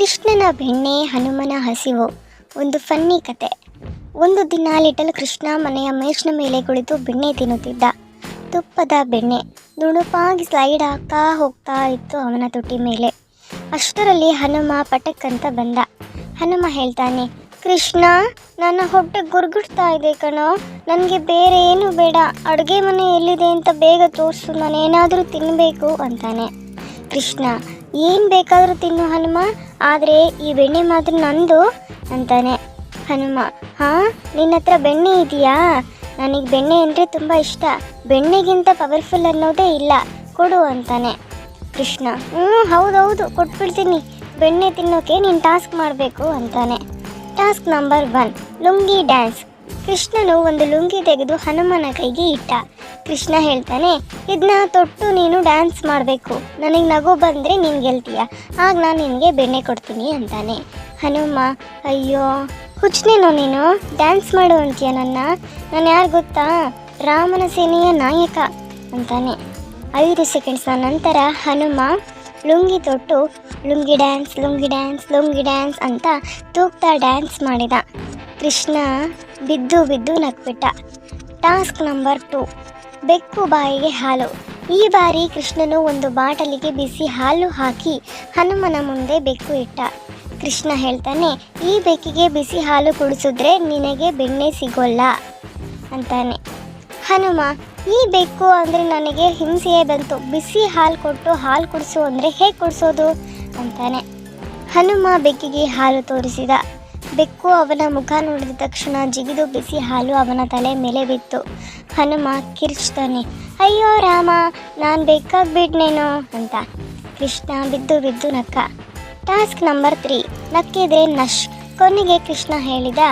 ಕೃಷ್ಣನ ಬೆಣ್ಣೆ, ಹನುಮನ ಹಸಿವು, ಒಂದು ಫನ್ನಿ ಕತೆ. ಒಂದು ದಿನ ಲಿಟಲ್ ಕೃಷ್ಣ ಮನೆಯ ಮೇಷ್ನ ಮೇಲೆ ಕುಳಿತು ಬೆಣ್ಣೆ ತಿನ್ನುತ್ತಿದ್ದ. ತುಪ್ಪದ ಬೆಣ್ಣೆ ನುಣುಪಾಗಿ ಸ್ಲೈಡ್ ಆಗ್ತಾ ಹೋಗ್ತಾ ಇತ್ತು ಅವನ ತುಟಿ ಮೇಲೆ. ಅಷ್ಟರಲ್ಲಿ ಹನುಮ ಪಟಕ್ ಅಂತ ಬಂದ. ಹನುಮ ಹೇಳ್ತಾನೆ, ಕೃಷ್ಣ, ನನ್ನ ಹೊಟ್ಟೆ ಗುರ್ಗುಡ್ತಾ ಇದೆ ಕಣೋ. ನನಗೆ ಬೇರೆ ಏನು ಬೇಡ. ಅಡುಗೆ ಮನೆ ಎಲ್ಲಿದೆ ಅಂತ ಬೇಗ ತೋರಿಸು. ನಾನೇನಾದರೂ ತಿನ್ನಬೇಕು ಅಂತಾನೆ. ಕೃಷ್ಣ ಏನು ಬೇಕಾದರೂ ತಿನ್ನು, ಹನುಮ. ಆದರೆ ಈ ಬೆಣ್ಣೆ ಮಾತ್ರ ನಂದು ಅಂತಾನೆ. ಹನುಮ, ಹಾಂ? ನಿನ್ನ ಹತ್ರ ಬೆಣ್ಣೆ ಇದೆಯಾ? ನನಗೆ ಬೆಣ್ಣೆ ಅಂದರೆ ತುಂಬ ಇಷ್ಟ. ಬೆಣ್ಣೆಗಿಂತ ಪವರ್ಫುಲ್ ಅನ್ನೋದೇ ಇಲ್ಲ. ಕೊಡು ಅಂತಾನೆ. ಕೃಷ್ಣ, ಹ್ಞೂ, ಹೌದೌದು. ಕೊಟ್ಬಿಡ್ತೀನಿ. ಬೆಣ್ಣೆ ತಿನ್ನೋಕೆ ನೀನು ಟಾಸ್ಕ್ ಮಾಡಬೇಕು ಅಂತಾನೆ. Task number one lungi dance ಕೃಷ್ಣನು ಒಂದು ಲುಂಗಿ ತೆಗೆದು ಹನುಮನ ಕೈಗೆ ಇಟ್ಟ. ಕೃಷ್ಣ ಹೇಳ್ತಾನೆ ಇದನ್ನ ತೊಟ್ಟು ನೀನು ಡ್ಯಾನ್ಸ್ ಮಾಡಬೇಕು. ನನಗೆ ನಗು ಬಂದರೆ ನೀನು ಗೆಲ್ತೀಯ. ಆಗ ನಾನು ನಿನಗೆ ಬೆಣ್ಣೆ ಕೊಡ್ತೀನಿ ಅಂತಾನೆ. ಹನುಮ, ಅಯ್ಯೋ ಹುಚ್ಚನೇನೋ ನೀನು? ಡ್ಯಾನ್ಸ್ ಮಾಡು ಅಂತೀಯ ನನ್ನ? ನಾನು ಯಾರು ಗೊತ್ತಾ? ರಾಮನ ಸೇನೆಯ ನಾಯಕ ಅಂತಾನೆ. ಐದು ಸೆಕೆಂಡ್ಸ್ನ ನಂತರ ಹನುಮ ಲುಂಗಿ ತೊಟ್ಟು, lungi dance lungi dance lungi dance ಅಂತ ತೂಗ್ತಾ ಡ್ಯಾನ್ಸ್ ಮಾಡಿದ. ಕೃಷ್ಣ ಬಿದ್ದು ಬಿದ್ದು ನಕ್ಬಿಟ್ಟ. Task number two. ಬೆಕ್ಕು ಬಾಯಿಗೆ ಹಾಲು. ಈ ಬಾರಿ ಕೃಷ್ಣನು ಒಂದು ಬಾಟಲಿಗೆ ಬಿಸಿ ಹಾಲು ಹಾಕಿ ಹನುಮನ ಮುಂದೆ ಬೆಕ್ಕು ಇಟ್ಟ. ಕೃಷ್ಣ ಹೇಳ್ತಾನೆ, ಈ ಬೆಕ್ಕಿಗೆ ಬಿಸಿ ಹಾಲು ಕುಡಿಸಿದ್ರೆ ನಿನಗೆ ಬೆಣ್ಣೆ ಸಿಗೋಲ್ಲ ಅಂತಾನೆ. ಹನುಮ, ಈ ಬೆಕ್ಕು ಅಂದರೆ ನನಗೆ ಹಿಂಸೆಯೇ ಬಂತು. ಬಿಸಿ ಹಾಲು ಕೊಟ್ಟು ಹಾಲು ಕುಡಿಸು ಅಂದರೆ ಹೇಗೆ ಕುಡಿಸೋದು? ಅಂತಾನೆ. ಹನುಮ ಬೆಕ್ಕಿಗೆ ಹಾಲು ತೋರಿಸಿದ. ಬೆಕ್ಕು ಅವನ ಮುಖ ನೋಡಿದ ತಕ್ಷಣ ಜಿಗಿದು ಬಿಸಿ ಹಾಲು ಅವನ ತಲೆ ಮೇಲೆ ಬಿತ್ತು. ಹನುಮ ಕಿರ್ಚ್ತಾನೆ, ಅಯ್ಯೋ ರಾಮ, ನಾನು ಬೇಕಾಗ್ಬಿಡ್ನೇನೋ ಅಂತ. ಕೃಷ್ಣ ಬಿದ್ದು ಬಿದ್ದು ನಕ್ಕ. ಟಾಸ್ಕ್ ನಂಬರ್ ತ್ರೀ, ನಕ್ಕಿದ್ರೆ ನಶ್. ಕೊನೆಗೆ ಕೃಷ್ಣ ಹೇಳಿದ,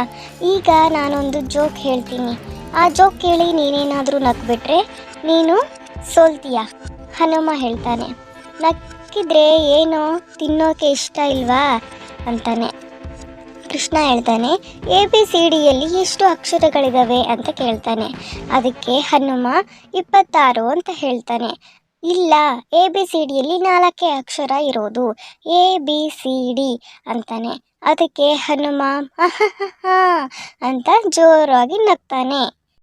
ಈಗ ನಾನೊಂದು ಜೋಕ್ ಹೇಳ್ತೀನಿ. ಆ ಜೋಕ್ ಕೇಳಿ ನೀನೇನಾದರೂ ನಕ್ಬಿಟ್ರೆ ನೀನು ಸೋಲ್ತೀಯ. ಹನುಮ ಹೇಳ್ತಾನೆ, ನಕ್ಕಿದ್ರೆ ಏನು ತಿನ್ನೋಕೆ ಇಷ್ಟ ಇಲ್ವಾ? ಅಂತಾನೆ. ಕೃಷ್ಣ ಹೇಳ್ತಾನೆ, ಎ, ಬಿ, ಸಿ ಡಿಯಲ್ಲಿ ಎಷ್ಟು ಅಕ್ಷರಗಳಿದಾವೆ ಅಂತ ಕೇಳ್ತಾನೆ. ಅದಕ್ಕೆ ಹನುಮ ಇಪ್ಪತ್ತಾರು ಅಂತ ಹೇಳ್ತಾನೆ. ಇಲ್ಲ, ಎ, ಬಿ, ಸಿ ಡಿಯಲ್ಲಿ ನಾಲ್ಕೇ ಅಕ್ಷರ ಇರೋದು. ಎ, ಬಿ, ಸಿ, ಡಿ ಅಂತಾನೆ. ಅದಕ್ಕೆ ಹನುಮ ಅಂತ ಜೋರಾಗಿ ನಗ್ತಾನೆ.